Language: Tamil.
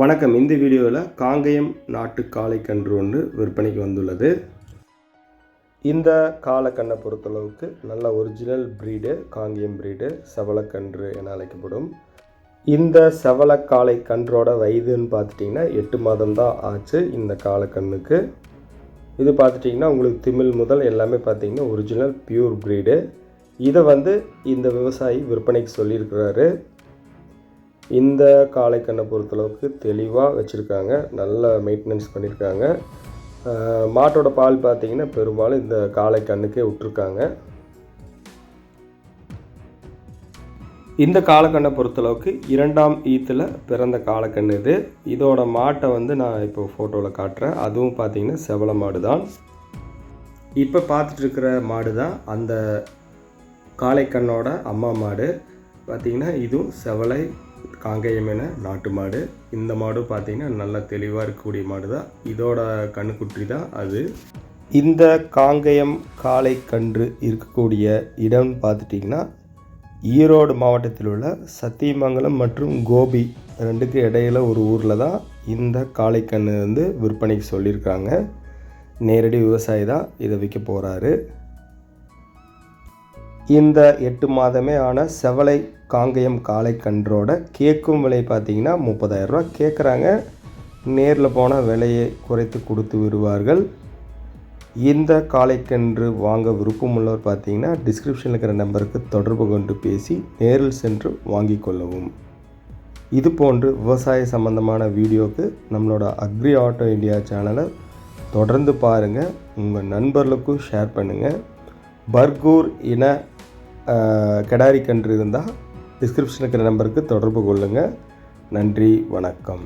வணக்கம். இந்த வீடியோவில் காங்கேயம் நாட்டு காளைக்கன்று ஒன்று விற்பனைக்கு வந்துள்ளது. இந்த காளைக்கண்ணை பொறுத்தளவுக்கு நல்ல ஒரிஜினல் ப்ரீடு காங்கேயம் ப்ரீடு செவலக்கன்று என அழைக்கப்படும். இந்த செவலக்காளை கன்றோட வயதுன்னு பார்த்துட்டிங்கன்னா எட்டு மாதம் தான் ஆச்சு இந்த காளைக்கண்ணுக்கு. இது பார்த்துட்டிங்கன்னா உங்களுக்கு திமிழ் முதல் எல்லாமே பார்த்திங்கன்னா ஒரிஜினல் பியூர் ப்ரீடு இதை வந்து இந்த விவசாயி விற்பனைக்கு சொல்லியிருக்கிறாரு. இந்த காளைக்கண்ணை பொறுத்தளவுக்கு தெளிவாக வச்சுருக்காங்க. நல்ல மெயின்டெனன்ஸ் பண்ணியிருக்காங்க மாட்டோட பால் பார்த்திங்கன்னா பெரும்பாலும் இந்த காளைக்கண்ணுக்கே விட்டுருக்காங்க. இந்த காலக்கண்ணை பொறுத்தளவுக்கு இரண்டாம் ஈத்தில் பிறந்த காலக்கண் இது. இதோட மாட்டை வந்து நான் இப்போ ஃபோட்டோவில் காட்டுறேன். அதுவும் பார்த்தீங்கன்னா செவல மாடு தான் இப்போ பார்த்துட்டு இருக்கிற மாடு தான் அந்த காளைக்கண்ணோட அம்மா மாடு. பார்த்திங்கன்னா இதுவும் செவலை காங்கேயம் என நாட்டு மாடு. இந்த மாடும் பார்த்தீங்கன்னா நல்லா தெளிவாக இருக்கக்கூடிய மாடு தான் இதோட கண்ணுக்குட்டி தான் அது. இந்த காங்கேயம் காளை கன்று இருக்கக்கூடிய இடம் பார்த்துட்டிங்கன்னா ஈரோடு மாவட்டத்தில் உள்ள சத்தியமங்கலம் மற்றும் கோபி ரெண்டுக்கு இடையில ஒரு ஊரில் தான் இந்த காளைக்கன்று வந்து விற்பனைக்கு சொல்லியிருக்காங்க. நேரடி விவசாயி தான் இதை விற்க போகிறாரு இந்த எட்டு மாதமே ஆன செவலை காங்கயம் காளைக்கன்றோட கேட்கும் விலை பார்த்தீங்கன்னா முப்பதாயிரரூவா கேட்குறாங்க நேரில் போனால் விலையை குறைத்து கொடுத்து விடுவார்கள். இந்த காளைக்கன்று வாங்க விருப்பமுள்ளவர் பார்த்தீங்கன்னா டிஸ்கிரிப்ஷனில் இருக்கிற நம்பருக்கு தொடர்பு கொண்டு பேசி நேரில் சென்று வாங்கிக் கொள்ளவும். இது போன்று விவசாய சம்பந்தமான வீடியோவுக்கு நம்மளோட அக்ரி ஆட்டோ இந்தியா சேனலை தொடர்ந்து பாருங்கள் உங்கள் நண்பர்களுக்கும் ஷேர் பண்ணுங்கள் பர்கூர் இன கெடாரி கன்று இருந்தால் டிஸ்கிரிப்ஷனில் இருக்கிற நம்பருக்கு தொடர்பு கொள்ளுங்கள் நன்றி வணக்கம்.